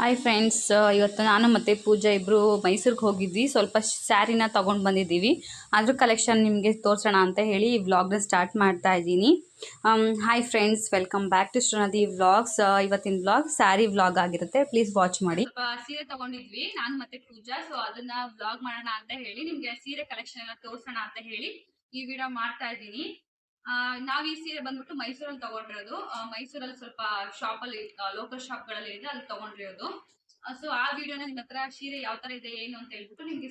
Hi friends ಇವತ್ತು ನಾನು ಮತ್ತು ಪೂಜಾ ಇಬ್ಬರು ಮೈಸೂರಿಗೆ ಹೋಗಿದ್ವಿ. ಸ್ವಲ್ಪ ಸ್ಯಾರಿನ ತೊಗೊಂಡು ಬಂದಿದ್ದೀವಿ. ಅದ್ರ ಕಲೆಕ್ಷನ್ ನಿಮಗೆ ತೋರಿಸೋಣ ಅಂತ ಹೇಳಿ ಈ ವ್ಲಾಗ್ನ ಸ್ಟಾರ್ಟ್ ಮಾಡ್ತಾ ಇದ್ದೀನಿ. Hi friends welcome back to Shrinadi vlogs ಇವತ್ತಿನ ವ್ಲಾಗ್ ಸ್ಯಾರಿ ವ್ಲಾಗ್ ಆಗಿರುತ್ತೆ. ಪ್ಲೀಸ್ ವಾಚ್ ಮಾಡಿ. ಸೀರೆ ತೊಗೊಂಡಿದ್ವಿ. ನಾನು ಮತ್ತೆ ಪೂಜಾ ಸೊ ಅದನ್ನ ವ್ಲಾಗ್ ಮಾಡೋಣ ಅಂತ ಹೇಳಿ ನಿಮಗೆ ಸೀರೆ ಕಲೆಕ್ಷನ್ ಎಲ್ಲ ತೋರಿಸೋಣ ಅಂತ ಹೇಳಿ ಈ ವಿಡಿಯೋ ಮಾಡ್ತಾ ಇದ್ದೀನಿ. ನಾವ್ ಈ ಸೀರೆ ಬಂದ್ಬಿಟ್ಟು ಮೈಸೂರಲ್ಲಿ ತಗೊಂಡಿರೋದು. ಮೈಸೂರಲ್ಲಿ ಸ್ವಲ್ಪ ಶಾಪ್ ಅಲ್ಲಿ ಲೋಕಲ್ ಶಾಪ್ಗಳಲ್ಲಿ ಇದೆ ಅಲ್ಲಿ ತಗೊಂಡಿರೋದು. ಸೊ ಆ ವಿಡಿಯೋನ ನಿಮ್ ಹತ್ರ ಸೀರೆ ಯಾವ ತರ ಇದೆ ಏನು ಅಂತ ಹೇಳ್ಬಿಟ್ಟು ನಿಮ್ಗೆ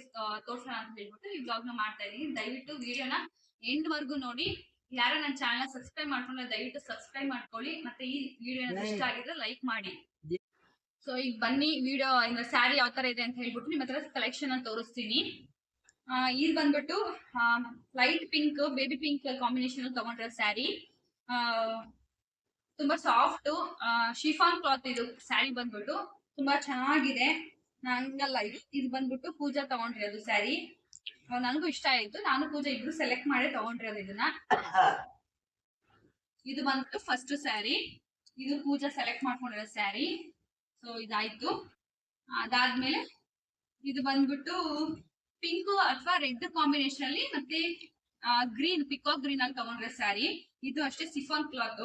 ತೋರ್ಸೋಣ ಅಂತ ಹೇಳ್ಬಿಟ್ಟು ಈ ಬ್ಲಾಗ್ನ ಮಾಡ್ತಾ ಇದೀನಿ ದಯವಿಟ್ಟು ವಿಡಿಯೋನ ಎಂಡ್ ವರ್ಗು ನೋಡಿ. ಯಾರು ನನ್ನ ಚಾನಲ್ ಸಬ್ಸ್ಕ್ರೈಬ್ ಮಾಡ್ಕೊಂಡ್ರೆ ದಯವಿಟ್ಟು ಸಬ್ಸ್ಕ್ರೈಬ್ ಮಾಡ್ಕೊಳ್ಳಿ. ಮತ್ತೆ ಈ ವಿಡಿಯೋ ಇಷ್ಟ ಆಗಿದ್ರೆ ಲೈಕ್ ಮಾಡಿ. ಸೊ ಈಗ ಬನ್ನಿ ವಿಡಿಯೋ ಸ್ಯಾರಿ ಯಾವ ತರ ಇದೆ ಅಂತ ಹೇಳ್ಬಿಟ್ಟು ನಿಮ್ ಹತ್ರ ಕಲೆಕ್ಷನ್ ಅನ್ನು ತೋರಿಸ್ತೀನಿ. ಇದು ಬಂದ್ಬಿಟ್ಟು light pink baby pink combination ತಗೊಂಡಿರೋ ಸ್ಯಾರಿ ತುಂಬಾ ಸಾಫ್ಟ್ ಶಿಫಾನ್ ಕ್ಲಾತ್ ಇದು ಸ್ಯಾರಿ ಬಂದ್ಬಿಟ್ಟು ತುಂಬಾ ಚೆನ್ನಾಗಿದೆ. ನಂಗಲ್ಲ, ಇದು ಇದು ಬಂದ್ಬಿಟ್ಟು ಪೂಜಾ ತಗೊಂಡಿರೋದು ಸ್ಯಾರಿ ನನಗೂ ಇಷ್ಟ ಆಯ್ತು. ನಾನು ಪೂಜಾ ಇಬ್ರು ಸೆಲೆಕ್ಟ್ ಮಾಡಿ ತಗೊಂಡಿರೋದು ಇದನ್ನ. ಇದು ಬಂದ್ಬಿಟ್ಟು ಫಸ್ಟ್ ಸ್ಯಾರಿ ಇದು ಪೂಜಾ ಸೆಲೆಕ್ಟ್ ಮಾಡ್ಕೊಂಡಿರೋ ಸ್ಯಾರಿ ಸೊ ಇದಾಯ್ತು. ಅದಾದ್ಮೇಲೆ, ಇದು ಬಂದ್ಬಿಟ್ಟು ಪಿಂಕ್ ಅಥವಾ ರೆಡ್ ಕಾಂಬಿನೇಷನ್ ಅಲ್ಲಿ ಮತ್ತೆ ಗ್ರೀನ್ ಪಿಕಾಕ್ ಗ್ರೀನ್ ಅಲ್ಲಿ ತಗೊಂಡ್ರೆ ಸ್ಯಾರಿ ಇದು ಅಷ್ಟೇ ಸಿಫಾನ್ ಕ್ಲಾತ್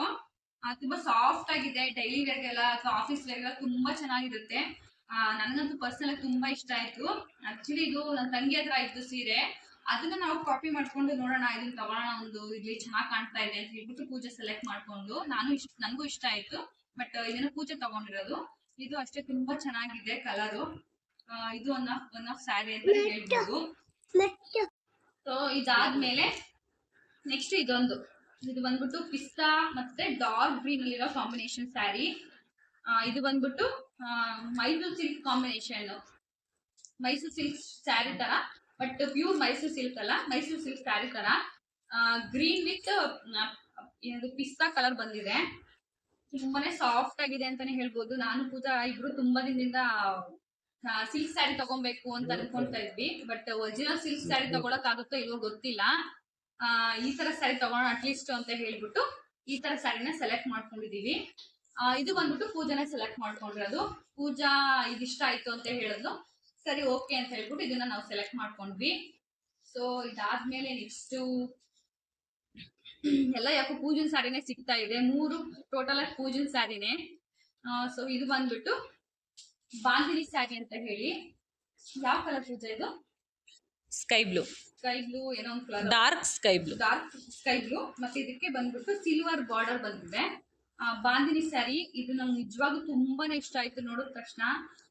ತುಂಬಾ ಸಾಫ್ಟ್ ಆಗಿದೆ. ಡೈಲಿ ವೇರ್ಗೆಲ್ಲ ಅಥವಾ ಆಫೀಸ್ ವೇರ್ಗೆಲ್ಲ ತುಂಬಾ ಚೆನ್ನಾಗಿರುತ್ತೆ. ಆ, ನನಗಂತೂ ಪರ್ಸನಲ್ ತುಂಬಾ ಇಷ್ಟ ಆಯ್ತು. ಆಕ್ಚುಲಿ ಇದು ನನ್ನ ತಂಗಿ ಹತ್ರ ಇತ್ತು ಸೀರೆ. ಅದನ್ನ ನಾವು ಕಾಪಿ ಮಾಡ್ಕೊಂಡು ನೋಡೋಣ ಇದನ್ನ ತಗೋಣ ಒಂದು. ಇಲ್ಲಿ ಚೆನ್ನಾಗಿ ಕಾಣ್ತಾ ಇದೆ ಅಂತ ಹೇಳ್ಬಿಟ್ಟು ಪೂಜೆ ಸೆಲೆಕ್ಟ್ ಮಾಡ್ಕೊಂಡು ನಾನು ಇಷ್ಟ ನನಗೂ ಇಷ್ಟ ಆಯ್ತು. ಬಟ್ ಇದನ್ನ ಪೂಜೆ ತಗೊಂಡಿರೋದು. ಇದು ಅಷ್ಟೇ ತುಂಬಾ ಚೆನ್ನಾಗಿದೆ ಕಲರು ಇದು one of one of sari ಅಂತ ಹೇಳ್ಬೋದು. ಸೊ ಇದಾದ್ಮೇಲೆ ನೆಕ್ಸ್ಟ್ ಇದೊಂದು. ಇದು ಬಂದ್ಬಿಟ್ಟು ಪಿಸ್ತಾ ಮತ್ತೆ ಡಾರ್ಕ್ ಗ್ರೀನ್ ಅಲ್ಲಿರೋ ಕಾಂಬಿನೇಷನ್ ಸ್ಯಾರಿ ಇದು ಬಂದ್ಬಿಟ್ಟು Mysuru silk combination Mysuru silk sari ತರ ಬಟ್ ಪ್ಯೂರ್ ಮೈಸೂರು ಸಿಲ್ಕ್ ಅಲ್ಲ, ಮೈಸೂರು ಸಿಲ್ಕ್ ಸ್ಯಾರಿ ತರ. ಗ್ರೀನ್ ವಿತ್ ಪಿಸ್ತಾ ಕಲರ್ ಬಂದಿದೆ. ತುಂಬಾನೇ ಸಾಫ್ಟ್ ಆಗಿದೆ ಅಂತಾನೆ ಹೇಳ್ಬೋದು. ನಾನು ಪೂಜಾ ಇಬ್ರು ತುಂಬಾ ದಿನದಿಂದ ಸಿಲ್ಕ್ ಸ್ಯಾರಿ ತಗೊಬೇಕು ಅಂತ ಅನ್ಕೊಂತಾ ಇದ್ವಿ ಬಟ್ ಒರಿಜಿನಲ್ ಸಿಲ್ಕ್ ಸ್ಯಾರಿ ತಗೊಳಕ್ ಆಗುತ್ತೋ ಇಲ್ವೋ ಗೊತ್ತಿಲ್ಲ. ಈ ತರ ಸ್ಯಾರಿ ತಗೋಣ ಅಟ್ಲೀಸ್ಟ್ ಅಂತ ಹೇಳ್ಬಿಟ್ಟು ಈ ತರ ಸ್ಯಾರಿನ ಸೆಲೆಕ್ಟ್ ಮಾಡ್ಕೊಂಡಿದೀವಿ. ಇದು ಬಂದ್ಬಿಟ್ಟು ಪೂಜಾನೇ ಸೆಲೆಕ್ಟ್ ಮಾಡ್ಕೊಂಡಿರೋದು. ಪೂಜಾ ಇದಿಷ್ಟ ಆಯ್ತು ಅಂತ ಹೇಳೋದು ಸರಿ ಓಕೆ ಅಂತ ಹೇಳ್ಬಿಟ್ಟು ಇದನ್ನ ನಾವು ಸೆಲೆಕ್ಟ್ ಮಾಡ್ಕೊಂಡ್ವಿ. ಸೊ ಇದಾದ್ಮೇಲೆ ನೆಕ್ಸ್ಟ್ ಎಲ್ಲ ಯಾಕೋ ಪೂಜನ್ ಸ್ಯಾರಿನೇ ಸಿಗ್ತಾ ಇದೆ. ಮೂರು ಟೋಟಲ್ ಆಗಿ ಪೂಜನ್ ಸ್ಯಾರಿನೇ ಸೊ ಇದು ಬಂದ್ಬಿಟ್ಟು ಬಾಂದಿನಿ ಸ್ಯಾರಿ ಅಂತ ಹೇಳಿ. ಯಾವ ಕಲರ್ ಪೂಜೆ ಇದು? ಸ್ಕೈ ಬ್ಲೂ ಸ್ಕೈ ಬ್ಲೂ ಏನೋ ಒಂದು colour dark sky blue dark sky blue ಮತ್ತೆ ಇದಕ್ಕೆ ಬಂದ್ಬಿಟ್ಟು ಸಿಲ್ವರ್ ಬಾರ್ಡರ್ ಬಂದಿದೆ. ಆ, ಬಾಂದಿನಿ ಸ್ಯಾರಿ ಇದು ನಂಗೆ ನಿಜವಾಗ್ಲೂ ತುಂಬಾನೇ ಇಷ್ಟ ಆಯ್ತು ನೋಡಿದ ತಕ್ಷಣ.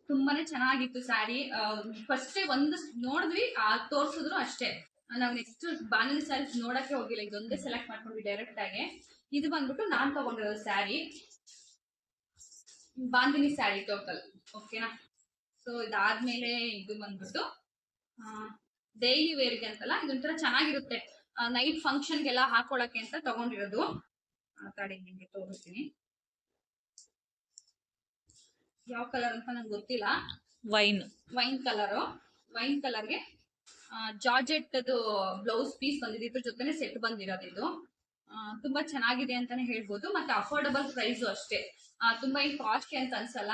ತುಂಬಾನೇ ಚೆನ್ನಾಗಿತ್ತು ಸ್ಯಾರಿ ಫಸ್ಟ್ ಒಂದು ನೋಡಿದ್ವಿ ತೋರ್ಸಿದ್ರು ಅಷ್ಟೇ. ನಾವು ನೆಕ್ಸ್ಟ್ ಬಾಂದಿನಿ ಸ್ಯಾರಿ ನೋಡಕ್ಕೆ ಹೋಗಿಲ್ಲ ಇದೊಂದೇ ಸೆಲೆಕ್ಟ್ ಮಾಡ್ಕೊಂಡ್ವಿ ಡೈರೆಕ್ಟ್ ಆಗಿ. ಇದು ಬಂದ್ಬಿಟ್ಟು ನಾನ್ ತಗೊಂಡಿರೋದು ಸ್ಯಾರಿ ಬಾಂದಿನಿ ಸ್ಯಾರಿ ಟೋಟಲ್ ಓಕೆನಾ? ಸೊ ಇದಾದ್ಮೇಲೆ ಇದು ಬಂದ್ಬಿಟ್ಟು ಡೈಲಿ ವೇರ್ಗೆ ಅಂತಲ್ಲ ಇದೊಂಥರ ಚೆನ್ನಾಗಿರುತ್ತೆ. ನೈಟ್ ಫಂಕ್ಷನ್ಗೆಲ್ಲ ಹಾಕೊಳಕ್ಕೆ ಅಂತ ತಗೊಂಡಿರೋದು. ಆ, ತಡಿ ನಿಮ್ಗೆ ತೋರಿಸ್ತೀನಿ. ಯಾವ ಕಲರ್ ಅಂತ ನಂಗೆ ಗೊತ್ತಿಲ್ಲ. ವೈನ್ ವೈನ್ ಕಲರು ವೈನ್ ಕಲರ್ಗೆ ಜಾರ್ಜೆಟ್ ಅದು ಬ್ಲೌಸ್ ಪೀಸ್ ಬಂದಿದೆ. ಇದ್ರ ಜೊತೆನೆ ಸೆಟ್ ಬಂದಿರೋದು ಇದು. ತುಂಬಾ ಚೆನ್ನಾಗಿದೆ ಅಂತಾನೆ ಹೇಳ್ಬೋದು. ಮತ್ತೆ ಅಫೋರ್ಡಬಲ್ ಪ್ರೈಸು ಅಷ್ಟೇ. ತುಂಬಾ ಈ ಕಾಸ್ಟ್ಲಿ ಅಂತ ಅನ್ಸಲ್ಲ.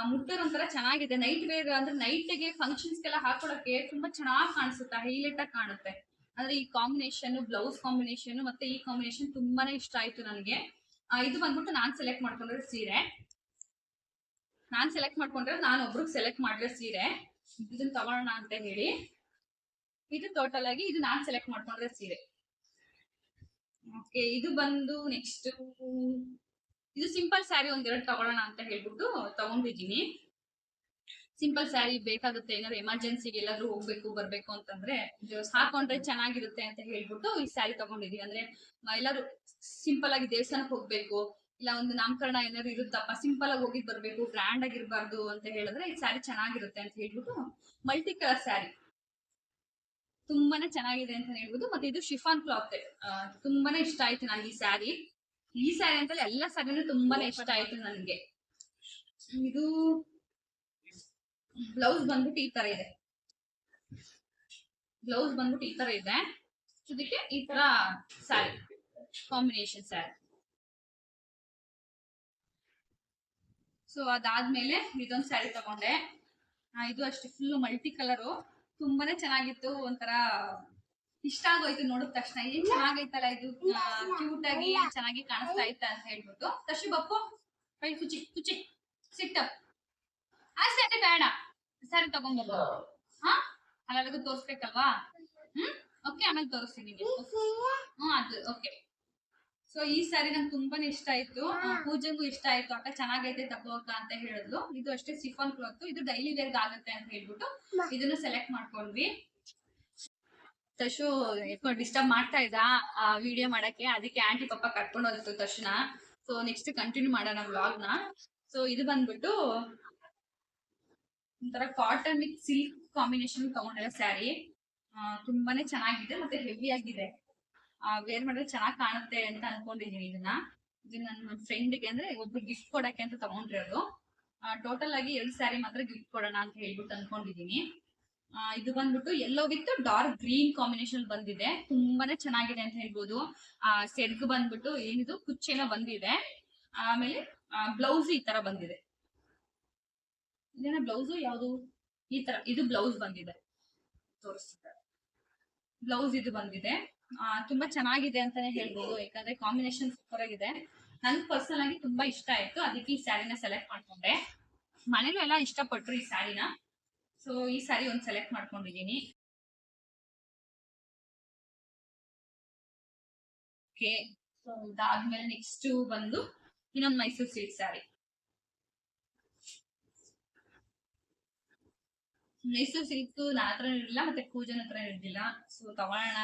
ಮುಟ್ಟೋರ್ ಒಂಥರ ಚೆನ್ನಾಗಿದೆ. ನೈಟ್ ವೇರ್ ಅಂದ್ರೆ ನೈಟ್ಗೆ ಫಂಕ್ಷನ್ಸ್ಗೆಲ್ಲ ಹಾಕೊಳಕ್ಕೆ ತುಂಬಾ ಚೆನ್ನಾಗಿ ಕಾಣಿಸುತ್ತೆ. ಹೈಲೈಟ್ ಆಗಿ ಕಾಣುತ್ತೆ. ಅಂದ್ರೆ ಈ ಕಾಂಬಿನೇಷನ್ ಬ್ಲೌಸ್ ಕಾಂಬಿನೇಷನ್ ಮತ್ತೆ ಈ ಕಾಂಬಿನೇಷನ್ ತುಂಬಾನೇ ಇಷ್ಟ ಆಯ್ತು ನನಗೆ. ಇದು ಬಂದ್ಬಿಟ್ಟು ನಾನ್ ಸೆಲೆಕ್ಟ್ ಮಾಡ್ಕೊಂಡ್ರೆ ಸೀರೆ. ನಾನ್ ಸೆಲೆಕ್ಟ್ ಮಾಡ್ಕೊಂಡ್ರೆ ನಾನು ಒಬ್ರಿಗೆ ಸೆಲೆಕ್ಟ್ ಮಾಡಿದ್ರೆ ಸೀರೆ. ಇದನ್ನ ತಗೊಳ್ಳೋಣ ಅಂತ ಹೇಳಿ. ಇದು ಟೋಟಲ್ ಆಗಿ ಇದು ನಾನ್ ಸೆಲೆಕ್ಟ್ ಮಾಡ್ಕೊಂಡ್ರೆ ಸೀರೆ. ಓಕೆ ಇದು ಬಂದು ನೆಕ್ಸ್ಟ್ ಇದು ಸಿಂಪಲ್ ಸ್ಯಾರಿ ಒಂದೆರಡು ತಗೊಳ್ಳೋಣ ಅಂತ ಹೇಳ್ಬಿಟ್ಟು ತಗೊಂಡಿದ್ದೀನಿ. ಸಿಂಪಲ್ ಸ್ಯಾರಿ ಬೇಕಾಗುತ್ತೆ, ಏನಾದ್ರು ಎಮರ್ಜೆನ್ಸಿಗೆ ಎಲ್ಲಾದ್ರೂ ಹೋಗ್ಬೇಕು, ಬರ್ಬೇಕು ಅಂತಂದ್ರೆ ಹಾಕೊಂಡ್ರೆ ಚೆನ್ನಾಗಿರುತ್ತೆ ಅಂತ ಹೇಳ್ಬಿಟ್ಟು ಈ ಸ್ಯಾರಿ ತಗೊಂಡಿದೀವಿ ಅಂದ್ರೆ ಎಲ್ಲರೂ ಎಲ್ಲಾರು ಸಿಂಪಲ್ ಆಗಿ ದೇವಸ್ಥಾನಕ್ಕೆ ಹೋಗ್ಬೇಕು, ಇಲ್ಲ ಒಂದು ನಾಮಕರಣ ಏನಾದ್ರು ಇರುತ್ತಪ್ಪ, ಸಿಂಪಲ್ ಆಗಿ ಹೋಗಿ ಬರ್ಬೇಕು ಗ್ರ್ಯಾಂಡ್ ಆಗಿರ್ಬಾರ್ದು ಅಂತ ಹೇಳಿದ್ರೆ ಈ ಸ್ಯಾರಿ ಚೆನ್ನಾಗಿರುತ್ತೆ ಅಂತ ಹೇಳ್ಬಿಟ್ಟು ಮಲ್ಟಿ ಕಲರ್ ಸ್ಯಾರಿ. ತುಂಬಾನೇ ಚೆನ್ನಾಗಿದೆ ಅಂತ ಹೇಳ್ಬೋದು ಮತ್ತೆ ಇದು ಶಿಫಾನ್ ಕ್ಲಾತ್. ತುಂಬಾನೇ ಇಷ್ಟ ಆಯ್ತು ನನಗೆ ಈ ಸ್ಯಾರಿ. ಈ ಸ್ಯಾರಿ ಅಂತಲ್ಲ ಎಲ್ಲ ಸ್ಯಾರಿನೂ ತುಂಬಾನೇ ಇಷ್ಟ ಆಯ್ತು ನನಗೆ. ಇದು ಬ್ಲೌಸ್ ಬಂದ್ಬಿಟ್ಟು ಈ ತರ ಇದೆ. ಬ್ಲೌಸ್ ಬಂದ್ಬಿಟ್ಟು ಈ ತರ ಇದೆ. ಇದಕ್ಕೆ ಈ ತರ ಸ್ಯಾರಿ ಕಾಂಬಿನೇಷನ್ ಸ್ಯಾರಿ ಸೊ ಅದಾದ್ಮೇಲೆ ಇದೊಂದು ಸ್ಯಾರಿ ತಗೊಂಡೆ. ಇದು ಅಷ್ಟೇ ಫುಲ್ ಮಲ್ಟಿ ಕಲರು ತುಂಬಾನೇ ಚೆನ್ನಾಗಿತ್ತು, ಒಂಥರ ಇಷ್ಟ ಆಗೋಯ್ತು ನೋಡಿದ ತಕ್ಷಣ. ಏನ್ ಚೆನ್ನಾಗೈತಲ್ಲ ಇದು? ಕ್ಯೂಟ್ ಆಗಿ ಚೆನ್ನಾಗಿ ಕಾಣಿಸ್ತಾ ಇತ್ತ ಅಂತ ಹೇಳ್ಬಿಟ್ಟು. ತಶು ಬಪ್ಪು ಕೈ ಕುಚಿ ಕುಚಿ ಸಿಟ್ಟಪ್ ಆ ಸರಿ ಬೇಡ. ಸರಿ ತಗೊಂಡ್ಬರ್ಬೋ ಹಾ. ಅಲ್ಲರಿಗೂ ತೋರಿಸ್ಬೇಕಲ್ವಾ? ಹ್ಮ್? ಓಕೆ ಆಮೇಲೆ ತೋರಿಸ್ತೀನಿ ಹ್ಮ್ ಅದು ಓಕೆ ಸೊ ಈ ಸಾರಿ ನಂಗೆ ತುಂಬಾನೇ ಇಷ್ಟ ಆಯ್ತು. ಪೂಜೆಗೂ ಇಷ್ಟ ಆಯ್ತು. ಅಕ್ಕ ಚೆನ್ನಾಗೈತೆ ತಗೋಕ ಅಂತ ಹೇಳಿದ್ಲು. ಇದು ಅಷ್ಟೇ ಸಿಫಾನ್ ಕ್ಲಾತ್ ಇದು ಡೈಲಿ ವೇರ್ಗ್ ಆಗುತ್ತೆ ಅಂತ ಹೇಳ್ಬಿಟ್ಟು ಇದನ್ನ ಸೆಲೆಕ್ಟ್ ಮಾಡ್ಕೊಂಡ್ವಿ. ತಶು ಡಿಸ್ಟರ್ಬ್ ಮಾಡ್ತಾ ಇದ್ದ ಆ ವಿಡಿಯೋ ಮಾಡಕ್ಕೆ. ಅದಕ್ಕೆ ಆಂಟಿ ಪಪ್ಪ ಕರ್ಕೊಂಡು ಹೋಗಿತ್ತು ತಕ್ಷಣ ಸೊ ನೆಕ್ಸ್ಟ್ ಕಂಟಿನ್ಯೂ ಮಾಡೋಣ ವ್ಲಾಗ್ನ ನ ಸೊ ಇದು ಬಂದ್ಬಿಟ್ಟು ಒಂಥರ ಕಾಟನ್ ವಿತ್ ಸಿಲ್ಕ್ ಕಾಂಬಿನೇಷನ್ ತಗೊಂಡಿರೋ ಸ್ಯಾರಿ ತುಂಬಾನೇ ಚೆನ್ನಾಗಿದೆ ಮತ್ತೆ ಹೆವಿ ಆಗಿದೆ. ವೇರ್ ಮಾಡಿದ್ರೆ ಚೆನ್ನಾಗಿ ಕಾಣುತ್ತೆ ಅಂತ ಅನ್ಕೊಂಡಿದೀನಿ ಇದನ್ನ. ಇದು ನನ್ನ ಫ್ರೆಂಡ್ಗೆ ಅಂದ್ರೆ ಒಬ್ರು ಗಿಫ್ಟ್ ಕೊಡಕ್ಕೆ ಅಂತ ತಗೊಂಡಿರೋದು. ಟೋಟಲ್ ಆಗಿ ಎರಡು ಸ್ಯಾರಿ ಮಾತ್ರ ಗಿಫ್ಟ್ ಕೊಡೋಣ ಅಂತ ಹೇಳ್ಬಿಟ್ಟು ಅನ್ಕೊಂಡಿದೀನಿ. ಇದು ಬಂದ್ಬಿಟ್ಟು yellow with dark green combination ಬಂದಿದೆ. ತುಂಬಾನೇ ಚೆನ್ನಾಗಿದೆ ಅಂತ ಹೇಳ್ಬೋದು. ಆ ಸೆಡ್ಗ್ ಬಂದ್ಬಿಟ್ಟು ಏನಿದು? ಕುಚ್ಚೆನ ಬಂದಿದೆ. ಆಮೇಲೆ ಬ್ಲೌಸ್ ಈ ತರ ಬಂದಿದೆ. ಇದೇನ ಬ್ಲೌಸ್ ಯಾವುದು? ಈ ತರ ಇದು ಬ್ಲೌಸ್ ಬಂದಿದೆ. ತೋರಿಸ್ತಿದ್ದಾರೆ ಬ್ಲೌಸ್ ಇದು ಬಂದಿದೆ. ಆ, ತುಂಬಾ ಚೆನ್ನಾಗಿದೆ ಅಂತಾನೆ ಹೇಳ್ಬೋದು. ಯಾಕಂದ್ರೆ ಕಾಂಬಿನೇಷನ್ ಸೂಪರ್ ಆಗಿದೆ. ನನ್ಗೆ ಪರ್ಸನಲ್ ಆಗಿ ತುಂಬಾ ಇಷ್ಟ ಆಯ್ತು. ಅದಕ್ಕೆ ಈ ಸ್ಯಾರಿನ ಸೆಲೆಕ್ಟ್ ಮಾಡ್ಕೊಂಡೆ. ಮನೇಲೂ ಎಲ್ಲ ಇಷ್ಟಪಟ್ರು ಈ ಸ್ಯಾರಿನ ಸೊ ಈ ಸಾರಿ ಒಂದು ಸೆಲೆಕ್ಟ್ ಮಾಡ್ಕೊಂಡಿದ್ದೀನಿ ಓಕೆ ಸೊ ಇದಾದ್ಮೇಲೆ ನೆಕ್ಸ್ಟ್ ಬಂದು ಇನ್ನೊಂದು ಮೈಸೂರು ಸಿಲ್ಕ್ ಸ್ಯಾರಿ ಮೈಸೂರು ಸಿಲ್ಕ್ ನನ್ನ ಹತ್ರ ಇರಲಿಲ್ಲ, ಮತ್ತೆ ಪೂಜನ ಹತ್ರ ಇರಲಿಲ್ಲ. ಸೊ ತಗೊಳ್ಳೋಣ.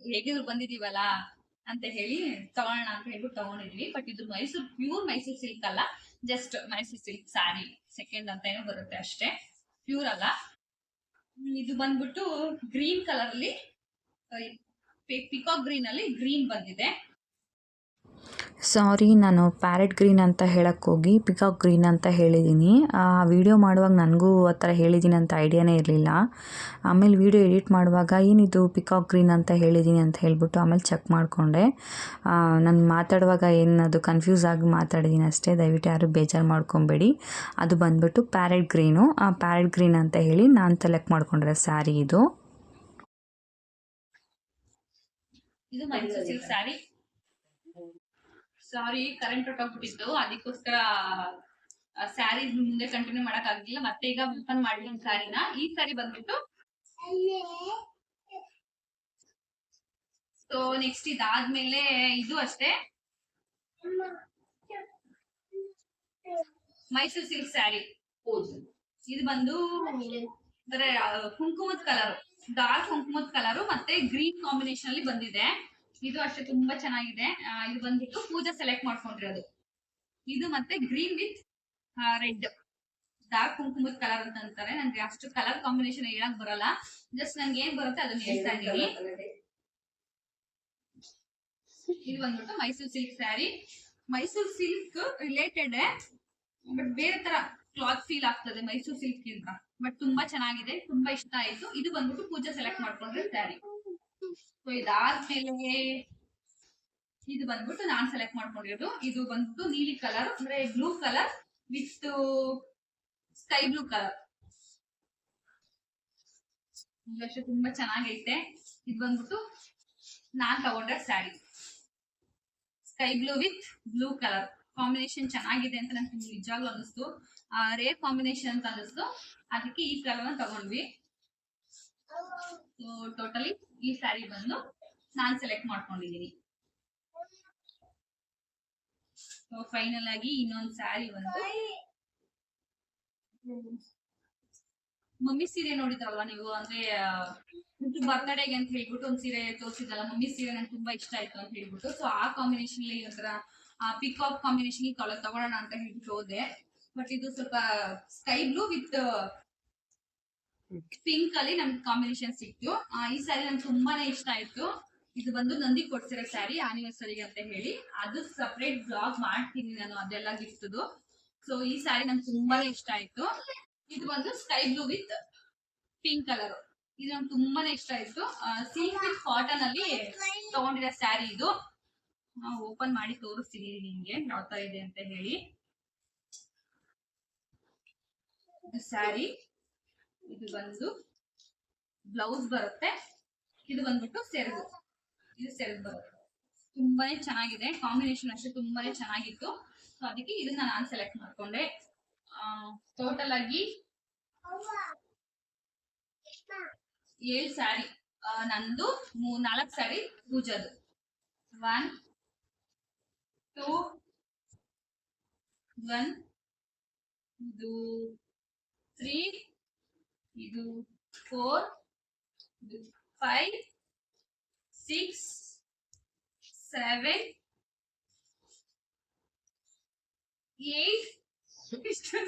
ಹೇಗಿದ್ರು ಬಂದಿದೀವಲ್ಲ ಅಂತ ಹೇಳಿ ತಗೊಳ್ಳೋಣ ಅಂತ ಹೇಳ್ಬಿಟ್ಟು ತಗೊಂಡಿದ್ವಿ. ಬಟ್ ಇದು ಮೈಸೂರು ಪ್ಯೂರ್ ಮೈಸೂರು ಸಿಲ್ಕ್ ಅಲ್ಲ just Mysuru silk sari second ಅಂತ ಏನೋ ಬರುತ್ತೆ ಅಷ್ಟೇ. ಪ್ಯೂರ್ ಅಲ್ಲ ಇದು ಬಂದ್ಬಿಟ್ಟು ಗ್ರೀನ್ ಕಲರ್ ಅಲ್ಲಿ ಪಿಕಾಕ್ ಗ್ರೀನ್ ಅಲ್ಲಿ ಗ್ರೀನ್ ಬಂದಿದೆ. ಸಾರಿ, ನಾನು ಪ್ಯಾರೆಟ್ ಗ್ರೀನ್ ಅಂತ ಹೇಳಕ್ಕೆ ಹೋಗಿ, ಪಿಕಾಕ್ ಗ್ರೀನ್ ಅಂತ ಹೇಳಿದ್ದೀನಿ ಆ ವಿಡಿಯೋ ಮಾಡುವಾಗ ನನಗೂ ಆ ಥರ ಹೇಳಿದ್ದೀನಿ ಅಂತ ಐಡಿಯಾನೇ ಇರಲಿಲ್ಲ. ಆಮೇಲೆ ವಿಡಿಯೋ ಎಡಿಟ್ ಮಾಡುವಾಗ, ಏನಿದು ಪಿಕಾಕ್ ಗ್ರೀನ್ ಅಂತ ಹೇಳಿದ್ದೀನಿ ಅಂತ ಹೇಳಿಬಿಟ್ಟು ಆಮೇಲೆ ಚೆಕ್ ಮಾಡಿಕೊಂಡೆ. ನಾನು ಮಾತಾಡುವಾಗ ಏನದು ಕನ್ಫ್ಯೂಸ್ ಆಗಿ ಮಾತಾಡಿದ್ದೀನಿ ಅಷ್ಟೇ. ದಯವಿಟ್ಟು ಯಾರು ಬೇಜಾರು ಮಾಡ್ಕೊಬೇಡಿ. ಅದು ಬಂದ್ಬಿಟ್ಟು ಪ್ಯಾರೆಟ್ ಗ್ರೀನು. ಆ ಪ್ಯಾರೆಟ್ ಗ್ರೀನ್ ಅಂತ ಹೇಳಿ ನಾನು ಸೆಲೆಕ್ಟ್ ಮಾಡ್ಕೊಂಡಿರೋ ಸ್ಯಾರಿ ಇದು. ಇದು Mysuru silk sari sorry current ಹೊಟ್ಟೋಗ್ಬಿಟ್ಟಿತ್ತು ಅದಕ್ಕೋಸ್ಕರ ಸ್ಯಾರಿ ಮುಂದೆ ಕಂಟಿನ್ಯೂ ಮಾಡಕ್ ಆಗಿಲ್ಲ ಮತ್ತೆ ಈಗ ಓಪನ್ ಮಾಡಿದೀನಿ ಸ್ಯಾರಿನ ಈ ಸ್ಯಾರಿ ಬಂದ್ಬಿಟ್ಟು ಸೊ ನೆಕ್ಸ್ಟ್ ಇದಾದ್ಮೇಲೆ ಇದು ಅಷ್ಟೇ. ಮೈಸೂರ್ ಸಿಲ್ಕ್ ಸ್ಯಾರಿ ಇದು ಬಂದು ಕುಂಕುಮದ ಕಲರ್ ಡಾರ್ಕ್ ಕುಂಕುಮದ ಕಲರ್ ಮತ್ತೆ ಗ್ರೀನ್ ಕಾಂಬಿನೇಷನ್ ಅಲ್ಲಿ ಬಂದಿದೆ. ಇದು ಅಷ್ಟೇ ತುಂಬಾ ಚೆನ್ನಾಗಿದೆ. ಇದು ಬಂದ್ಬಿಟ್ಟು ಪೂಜಾ ಸೆಲೆಕ್ಟ್ ಮಾಡ್ಕೊಂಡಿರೋದು. ಇದು ಮತ್ತೆ ಗ್ರೀನ್ ವಿತ್ ರೆಡ್ ಡಾರ್ಕ್ ಕುಂಕುಮದ ಕಲರ್ ಅಂತ ಅಂತಾರೆ. ನನ್ಗೆ ಅಷ್ಟು ಕಲರ್ ಕಾಂಬಿನೇಷನ್ ಹೇಳಕ್ ಬರಲ್ಲ. ಜಸ್ಟ್ ನಂಗೆ ಏನ್ ಬರುತ್ತೆ ಅದನ್ನ ಹೇಳ್ತಾ ಇದೀನಿ ಇದು. ಬಂದ್ಬಿಟ್ಟು Mysuru silk sari Mysuru silk related but ಬೇರೆ ತರ ಕ್ಲಾತ್ ಫೀಲ್ ಆಗ್ತದೆ ಮೈಸೂರು ಸಿಲ್ಕ್ ಗಿಂತ. ಬಟ್ ತುಂಬಾ ಚೆನ್ನಾಗಿದೆ ತುಂಬಾ ಇಷ್ಟ ಆಯ್ತು. ಇದು ಬಂದ್ಬಿಟ್ಟು ಪೂಜಾ ಸೆಲೆಕ್ಟ್ ಮಾಡ್ಕೊಂಡ್ರೆ ಸ್ಯಾರಿ ಸೊ ಇದಾದ್ಮೇಲೆ ಇದು ಬಂದ್ಬಿಟ್ಟು ನಾನ್ ಸೆಲೆಕ್ಟ್ ಮಾಡ್ಕೊಂಡಿರೋದು. ಇದು ಬಂದ್ಬಿಟ್ಟು ನೀಲಿ ಕಲರ್ ಅಂದ್ರೆ blue colour with sky blue colour ತುಂಬಾ ಚೆನ್ನಾಗೈತೆ. ಇದು ಬಂದ್ಬಿಟ್ಟು ನಾನ್ ತಗೊಂಡ್ರೆ sari sky blue with blue colour combination ಚೆನ್ನಾಗಿದೆ ಅಂತ ನಂಗೆ ನಿಜವಾಗ್ಲೂ ಅನಿಸ್ತು ರೇರ್ ಕಾಂಬಿನೇಷನ್ ಅಂತ ಅನಿಸ್ತು ಅದಕ್ಕೆ ಈ ಕಲರ್ ತಗೊಂಡ್ವಿ. ಸೊ ಟೋಟಲಿ ಈ ಸ್ಯಾರಿ ಬಂದು ನಾನ್ ಸೆಲೆಕ್ಟ್ ಮಾಡ್ಕೊಂಡಿದೀನಿ. ಫೈನಲ್ ಆಗಿ ಇನ್ನೊಂದು ಸ್ಯಾರಿ ಬಂದು ಮಮ್ಮಿ ಸೀರೆ ನೋಡಿದ್ರಲ್ವಾ ನೀವು? ಅಂದ್ರೆ ಬರ್ತ್ಡೇಗೆ ಅಂತ ಹೇಳ್ಬಿಟ್ಟು ಒಂದ್ ಸೀರೆ ತೋರಿಸಿದಲ್ಲ ಮಮ್ಮಿ ಸೀರೆ ನಂಗೆ ತುಂಬಾ ಇಷ್ಟ ಆಯ್ತು ಅಂತ ಹೇಳ್ಬಿಟ್ಟು. ಸೊ ಆ ಕಾಂಬಿನೇಷನ್ ಅಲ್ಲಿ ಒಂಥರ ಪಿಕಾಪ್ ಕಾಂಬಿನೇಷನ್ ತಗೊಳ್ಳೋಣ ಅಂತ ಹೇಳ್ಬಿಟ್ಟು ಹೋದೆ. ಬಟ್ ಇದು ಸ್ವಲ್ಪ ಸ್ಕೈ ಬ್ಲೂ ವಿತ್ ಪಿಂಕ್ ಅಲ್ಲಿ ನಮ್ಗೆ ಕಾಂಬಿನೇಷನ್ ಸಿಕ್ತು ಈ ಸ್ಯಾರಿ ನಂಗೆ ತುಂಬಾನೇ ಇಷ್ಟ ಆಯ್ತು. ಇದು ಬಂದು ನಂದಿ ಕೊಡ್ಸಿರೋ ಸ್ಯಾರಿ ಆನಿವರ್ಸರಿಗೆ ಅಂತ ಹೇಳಿ. ಅದು ಸಪ್ರೇಟ್ ಬ್ಲಾಗ್ ಮಾಡ್ತೀನಿ ನಾನು, ಅದೆಲ್ಲ ಗಿಫ್ಟ್ದು ಸೊ ಈ ಸ್ಯಾರಿ ನಂಗೆ ತುಂಬಾನೇ ಇಷ್ಟ ಆಯ್ತು. ಇದು ಬಂದು sky blue with pink colour ಇದು ನಂಗೆ ತುಂಬಾನೇ ಇಷ್ಟ ಆಯ್ತು. ಸಿಲ್ಕ್ ವಿತ್ ಕಾಟನ್ ಅಲ್ಲಿ ತಗೊಂಡಿರೋ ಸ್ಯಾರಿ ಇದು. ಓಪನ್ ಮಾಡಿ ತೋರಿಸ್ತೀನಿ ನಿಮ್ಗೆ ಯಾವ ತರ ಇದೆ ಅಂತ ಹೇಳಿ. ಸ್ಯಾರಿ ಇದು ಬಂದು ಬ್ಲೌಸ್ ಬರುತ್ತೆ. ಇದು ಬಂದ್ಬಿಟ್ಟು ಸೆರಗು. ಇದು ಸೆರಗು ಬರುತ್ತೆ. ತುಂಬಾನೇ ಚೆನ್ನಾಗಿದೆ. ಕಾಂಬಿನೇಷನ್ ಅಷ್ಟೇ ತುಂಬಾನೇ ಚೆನ್ನಾಗಿತ್ತು. ಸೊ ಅದಕ್ಕೆ ಇದನ್ನ ನಾನು ಸೆಲೆಕ್ಟ್ ಮಾಡ್ಕೊಂಡೆ. ಟೋಟಲ್ ಆಗಿ ಏಳು ಸ್ಯಾರಿ ನಂದು ಮೂ, ನಾಲ್ಕು ಸ್ಯಾರಿ ಪೂಜಾದು. ಒನ್ ಟೂ ಒನ್ ಇದು ತ್ರೀ ಇದು ಫೋರ್ ಇದು ಫೈವ್ ಸಿಕ್ಸ್ ಸೆವೆನ್ ಏಟ್ ಇಷ್ಟು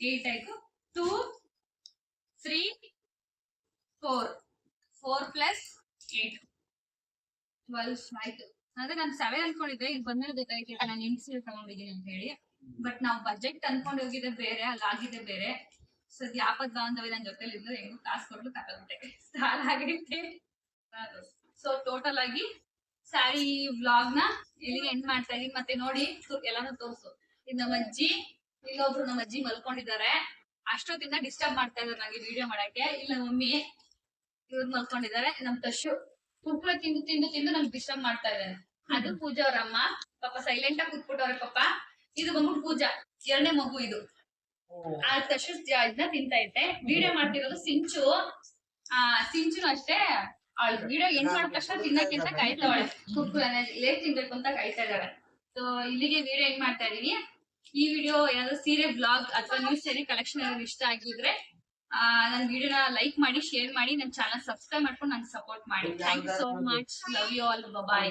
ಏಟ್ ಆಯ್ತು two three four four plus eight twelve ಆಯ್ತು ಅಂದ್ರೆ ನಾನು ಸೆವೆನ್ ಅನ್ಕೊಂಡಿದ್ದೆ. ಈಗ ಬಂದ್ಮೇಲೆ ಗೊತ್ತಾಯ್ತು. ನಾನು ಎಂಟು ಸೀರೆ ತಗೊಂಡಿದ್ದೀನಿ ಅಂತ ಹೇಳಿ. ಬಟ್ ನಾವು ಬಜೆಟ್ ಅನ್ಕೊಂಡು ಹೋಗಿದ್ದೆ ಬೇರೆ ಅಲ್ಲಿ ಬೇರೆ. ಸೊ ಯಾಪದ್ ಬಾಂಧವ್ಯ ನನ್ನ ಜೊತೆಲಿ ಇದ್ದು ಹೆಂಗು ಕಾಸು ಕೊಟ್ಟು ತಗೊಂಡೆ ಸಾಲ ಆಗೈತೆ ಸೊ ಟೋಟಲ್ ಆಗಿ ಸ್ಯಾರಿ ವ್ಲಾಗ್ನ ಇಲ್ಲಿಗೆ ಎಂಡ್ ಮಾಡ್ತಾ ಇದೀನಿ. ಮತ್ತೆ ನೋಡಿ ಎಲ್ಲಾನು ತೋರ್ಸು. ಇದು ನಮ್ಮ ಅಜ್ಜಿ, ಇಲ್ಲೊಬ್ರು ನಮ್ಮ ಅಜ್ಜಿ ಮಲ್ಕೊಂಡಿದ್ದಾರೆ. ಅಷ್ಟೊತ್ತಿಂದ ಡಿಸ್ಟರ್ಬ್ ಮಾಡ್ತಾ ಇದಾರೆ ನಂಗೆ ವಿಡಿಯೋ ಮಾಡಕ್ಕೆ. ಇಲ್ಲ, ಮಮ್ಮಿ, ಇವ್ರು ಮಲ್ಕೊಂಡಿದ್ದಾರೆ. ನಮ್ ತಶು ಕುರ್ಕುರೆ ತಿಂದು ತಿಂದು ತಿಂದು ನಮ್ಗೆ ಡಿಸ್ಟರ್ಬ್ ಮಾಡ್ತಾ ಇದ್ದಾರೆ. ಅದು ಪೂಜಾ ಅವ್ರ ಅಮ್ಮ. ಪಾಪ ಸೈಲೆಂಟ್ ಆಗಿ ಕೂತ್ಬಿಟ್ಟವ್ರೆ ಪಾಪ. ಇದು ಬಂದ್ಬಿಟ್ಟು ಪೂಜಾ. ಎರಡನೇ ಮಗು ಇದು. ಆ ತಶು ಜ- ಇದನ್ನ ಇದ್ದೆ ವಿಡಿಯೋ ಮಾಡ್ತಿರೋದು ಸಿಂಚು. ಆ ಸಿಂಚುನು ಅಷ್ಟೇ. ಅವಳು ವಿಡಿಯೋ ಎಂಡ್ ಮಾಡಿದ ತಕ್ಷಣ ತಿನ್ನಕ್ಕಿಂತ ಕಾಯ್ತಾವಳೆ ಕುರ್ಕುರೆ ಲೇಟ್ ತಿನ್ಬೇಕು ಅಂತ ಕಾಯ್ತಾ ಇದ್ದಾಳೆ. ಸೊ ಇಲ್ಲಿಗೆ ವಿಡಿಯೋ ಎಂಡ್ ಮಾಡ್ತಾ ಇದೀನಿ. ಈ ವಿಡಿಯೋ ಏನಾದ್ರು ಸೀರೆ ಬ್ಲಾಗ್ ಅಥವಾ ನ್ಯೂಸ್ ಸೀರೆ ಕಲೆಕ್ಷನ್ ಏನಾದ್ರು ಇಷ್ಟ ಆಗಿದ್ರೆ ಆ, ನನ್ ವಿಡಿಯೋನ ಲೈಕ್ ಮಾಡಿ ಶೇರ್ ಮಾಡಿ ನನ್ನ ಚಾನಲ್ ಸಬ್ಸ್ಕ್ರೈಬ್ ಮಾಡ್ಕೊಂಡು ನನ್ ಸಪೋರ್ಟ್ ಮಾಡಿ. Thank you so much love you all bye